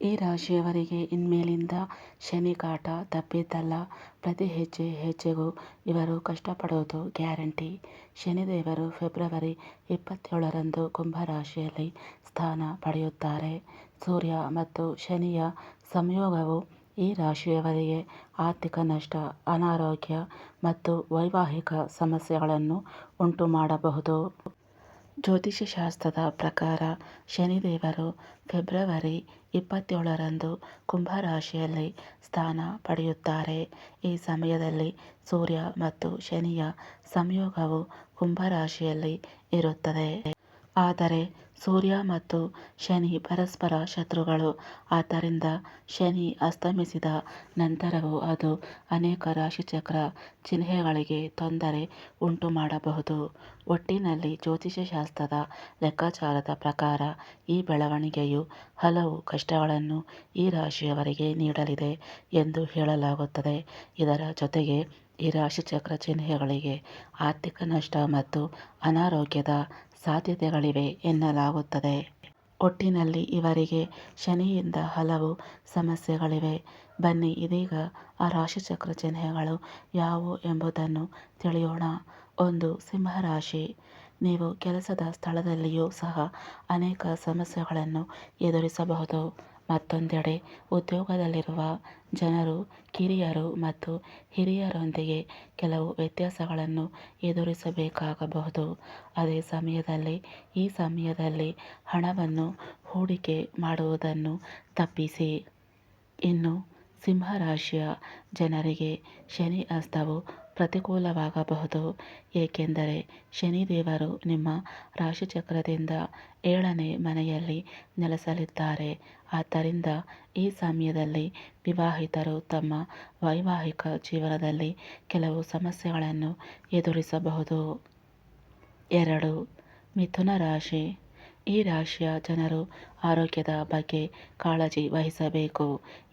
ಈ ರಾಶಿಯವರಿಗೆ ಇನ್ಮೇಲಿಂದ ಶನಿ ಕಾಟ ತಪ್ಪಿದ್ದಲ್ಲ ಪ್ರತಿ ಹೆಜ್ಜೆ ಹೆಜ್ಜೆಗೂ ಇವರು ಕಷ್ಟಪಡೋದು ಗ್ಯಾರಂಟಿ. ಶನಿದೇವರು ಫೆಬ್ರವರಿ ಇಪ್ಪತ್ತೇಳರಂದು ಕುಂಭರಾಶಿಯಲ್ಲಿ ಸ್ಥಾನ ಪಡೆಯುತ್ತಾರೆ. ಸೂರ್ಯ ಮತ್ತು ಶನಿಯ ಸಂಯೋಗವು ಈ ರಾಶಿಯವರಿಗೆ ಆರ್ಥಿಕ ನಷ್ಟ, ಅನಾರೋಗ್ಯ ಮತ್ತು ವೈವಾಹಿಕ ಸಮಸ್ಯೆಗಳನ್ನು ಉಂಟುಮಾಡಬಹುದು. ಜ್ಯೋತಿಷ್ಯಶಾಸ್ತ್ರದ ಪ್ರಕಾರ ಶನಿದೇವರು ಫೆಬ್ರವರಿ ಇಪ್ಪತ್ತೇಳರಂದು ಕುಂಭ ರಾಶಿಯಲ್ಲಿ ಸ್ಥಾನ ಪಡೆಯುತ್ತಾರೆ. ಈ ಸಮಯದಲ್ಲಿ ಸೂರ್ಯ ಮತ್ತು ಶನಿಯ ಸಂಯೋಗವು ಕುಂಭ ರಾಶಿಯಲ್ಲಿ ಇರುತ್ತದೆ. ಆದರೆ ಸೂರ್ಯ ಮತ್ತು ಶನಿ ಪರಸ್ಪರ ಶತ್ರುಗಳು. ಆದ್ದರಿಂದ ಶನಿ ಅಸ್ತಮಿಸಿದ ನಂತರವೂ ಅದು ಅನೇಕ ರಾಶಿಚಕ್ರ ಚಿಹ್ನೆಗಳಿಗೆ ತೊಂದರೆ ಉಂಟುಮಾಡಬಹುದು. ಒಟ್ಟಿನಲ್ಲಿ ಜ್ಯೋತಿಷ್ಯಶಾಸ್ತ್ರದ ಲೆಕ್ಕಾಚಾರದ ಪ್ರಕಾರ ಈ ಬೆಳವಣಿಗೆಯು ಹಲವು ಕಷ್ಟಗಳನ್ನು ಈ ರಾಶಿಯವರಿಗೆ ನೀಡಲಿದೆ ಎಂದು ಹೇಳಲಾಗುತ್ತದೆ. ಇದರ ಜೊತೆಗೆ ಈ ರಾಶಿಚಕ್ರ ಚಿಹ್ನೆಗಳಿಗೆ ಆರ್ಥಿಕ ನಷ್ಟ ಮತ್ತು ಅನಾರೋಗ್ಯದ ಸಾಧ್ಯತೆಗಳಿವೆ ಎನ್ನಲಾಗುತ್ತದೆ. ಒಟ್ಟಿನಲ್ಲಿ ಇವರಿಗೆ ಶನಿಯಿಂದ ಹಲವು ಸಮಸ್ಯೆಗಳಿವೆ. ಬನ್ನಿ, ಇದೀಗ ಆ ರಾಶಿಚಕ್ರ ಚಿಹ್ನೆಗಳು ಯಾವುವು ಎಂಬುದನ್ನು ತಿಳಿಯೋಣ. ಒಂದು, ಸಿಂಹರಾಶಿ. ನೀವು ಕೆಲಸದ ಸ್ಥಳದಲ್ಲಿಯೂ ಸಹ ಅನೇಕ ಸಮಸ್ಯೆಗಳನ್ನು ಎದುರಿಸಬಹುದು. ಮತ್ತೊಂದೆಡೆ ಉದ್ಯೋಗದಲ್ಲಿರುವ ಜನರು, ಕಿರಿಯರು ಮತ್ತು ಹಿರಿಯರೊಂದಿಗೆ ಕೆಲವು ವ್ಯತ್ಯಾಸಗಳನ್ನು ಎದುರಿಸಬೇಕಾಗಬಹುದು. ಅದೇ ಸಮಯದಲ್ಲಿ, ಈ ಸಮಯದಲ್ಲಿ ಹಣವನ್ನು ಹೂಡಿಕೆ ಮಾಡುವುದನ್ನು ತಪ್ಪಿಸಿ. ಇನ್ನು, ಸಿಂಹರಾಶಿಯ ಜನರಿಗೆ ಶನಿ ಅಸ್ತವು ಪ್ರತಿಕೂಲವಾಗಬಹುದು. ಏಕೆಂದರೆ ಶನಿದೇವರು ನಿಮ್ಮ ರಾಶಿಚಕ್ರದಿಂದ ಏಳನೇ ಮನೆಯಲ್ಲಿ ನೆಲೆಸಲಿದ್ದಾರೆ. ಆದ್ದರಿಂದ ಈ ಸಮಯದಲ್ಲಿ ವಿವಾಹಿತರು ತಮ್ಮ ವೈವಾಹಿಕ ಜೀವನದಲ್ಲಿ ಕೆಲವು ಸಮಸ್ಯೆಗಳನ್ನು ಎದುರಿಸಬಹುದು. ಎರಡು, ಮಿಥುನ ರಾಶಿ. ಈ ರಾಶಿಯ ಜನರು ಆರೋಗ್ಯದ ಬಗ್ಗೆ ಕಾಳಜಿ ವಹಿಸಬೇಕು.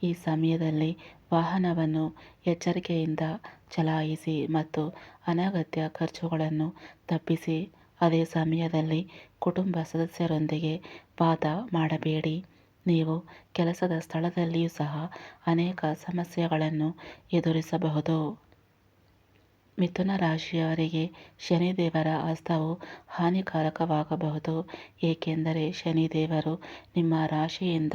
ಈ ಸಮಯದಲ್ಲಿ ವಾಹನವನ್ನು ಎಚ್ಚರಿಕೆಯಿಂದ ಚಲಾಯಿಸಿ ಮತ್ತು ಅನಗತ್ಯ ಖರ್ಚುಗಳನ್ನು ತಪ್ಪಿಸಿ, ಅದೇ ಸಮಯದಲ್ಲಿ ಕುಟುಂಬ ಸದಸ್ಯರೊಂದಿಗೆ ವಾದ ಮಾಡಬೇಡಿ. ನೀವು ಕೆಲಸದ ಸ್ಥಳದಲ್ಲಿಯೂ ಸಹ ಅನೇಕ ಸಮಸ್ಯೆಗಳನ್ನು ಎದುರಿಸಬಹುದು. ಮಿಥುನ ರಾಶಿಯವರಿಗೆ ಶನಿದೇವರ ಹಸ್ತವು ಹಾನಿಕಾರಕವಾಗಬಹುದು. ಏಕೆಂದರೆ ಶನಿದೇವರು ನಿಮ್ಮ ರಾಶಿಯಿಂದ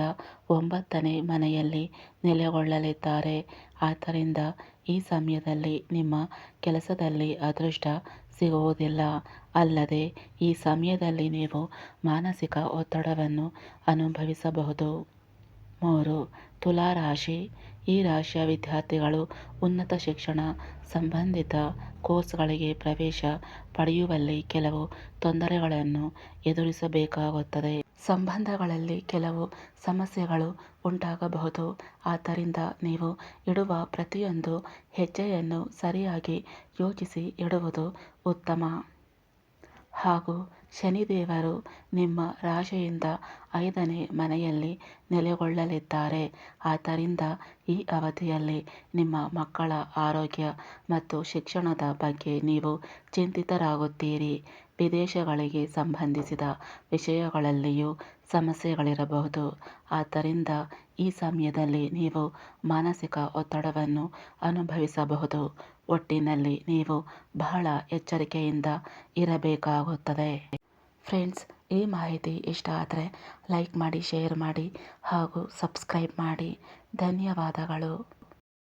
ಒಂಬತ್ತನೇ ಮನೆಯಲ್ಲಿ ನೆಲೆಗೊಳ್ಳಲಿದ್ದಾರೆ. ಆದ್ದರಿಂದ ಈ ಸಮಯದಲ್ಲಿ ನಿಮ್ಮ ಕೆಲಸದಲ್ಲಿ ಅದೃಷ್ಟ ಸಿಗುವುದಿಲ್ಲ. ಅಲ್ಲದೆ ಈ ಸಮಯದಲ್ಲಿ ನೀವು ಮಾನಸಿಕ ಒತ್ತಡವನ್ನು ಅನುಭವಿಸಬಹುದು. ಮೂರು ತುಲಾ ರಾಶಿ ಈ ರಾಶಿಯ ವಿದ್ಯಾರ್ಥಿಗಳು ಉನ್ನತ ಶಿಕ್ಷಣ ಸಂಬಂಧಿತ ಕೋರ್ಸ್ಗಳಿಗೆ ಪ್ರವೇಶ ಪಡೆಯುವಲ್ಲಿ ಕೆಲವು ತೊಂದರೆಗಳನ್ನು ಎದುರಿಸಬೇಕಾಗುತ್ತದೆ. ಸಂಬಂಧಗಳಲ್ಲಿ ಕೆಲವು ಸಮಸ್ಯೆಗಳು ಉಂಟಾಗಬಹುದು. ಆದ್ದರಿಂದ ನೀವು ಇಡುವ ಪ್ರತಿಯೊಂದು ಹೆಜ್ಜೆಯನ್ನು ಸರಿಯಾಗಿ ಯೋಚಿಸಿ ಇಡುವುದು ಉತ್ತಮ. ಹಾಗೂ ಶನಿದೇವರು ನಿಮ್ಮ ರಾಶಿಯಿಂದ ಐದನೇ ಮನೆಯಲ್ಲಿ ನೆಲೆಗೊಳ್ಳಲಿದ್ದಾರೆ. ಆದ್ದರಿಂದ ಈ ಅವಧಿಯಲ್ಲಿ ನಿಮ್ಮ ಮಕ್ಕಳ ಆರೋಗ್ಯ ಮತ್ತು ಶಿಕ್ಷಣದ ಬಗ್ಗೆ ನೀವು ಚಿಂತಿತರಾಗುತ್ತೀರಿ. ವಿದೇಶಗಳಿಗೆ ಸಂಬಂಧಿಸಿದ ವಿಷಯಗಳಲ್ಲಿಯೂ ಸಮಸ್ಯೆಗಳಿರಬಹುದು. ಆದ್ದರಿಂದ ಈ ಸಮಯದಲ್ಲಿ ನೀವು ಮಾನಸಿಕ ಒತ್ತಡವನ್ನು ಅನುಭವಿಸಬಹುದು. ಒಟ್ಟಿನಲ್ಲಿ ನೀವು ಬಹಳ ಎಚ್ಚರಿಕೆಯಿಂದ ಇರಬೇಕಾಗುತ್ತದೆ. ಫ್ರೆಂಡ್ಸ್, ಈ ಮಾಹಿತಿ ಇಷ್ಟ ಆದರೆ ಲೈಕ್ ಮಾಡಿ, ಶೇರ್ ಮಾಡಿ ಹಾಗೂ ಸಬ್ಸ್ಕ್ರೈಬ್ ಮಾಡಿ. ಧನ್ಯವಾದಗಳು.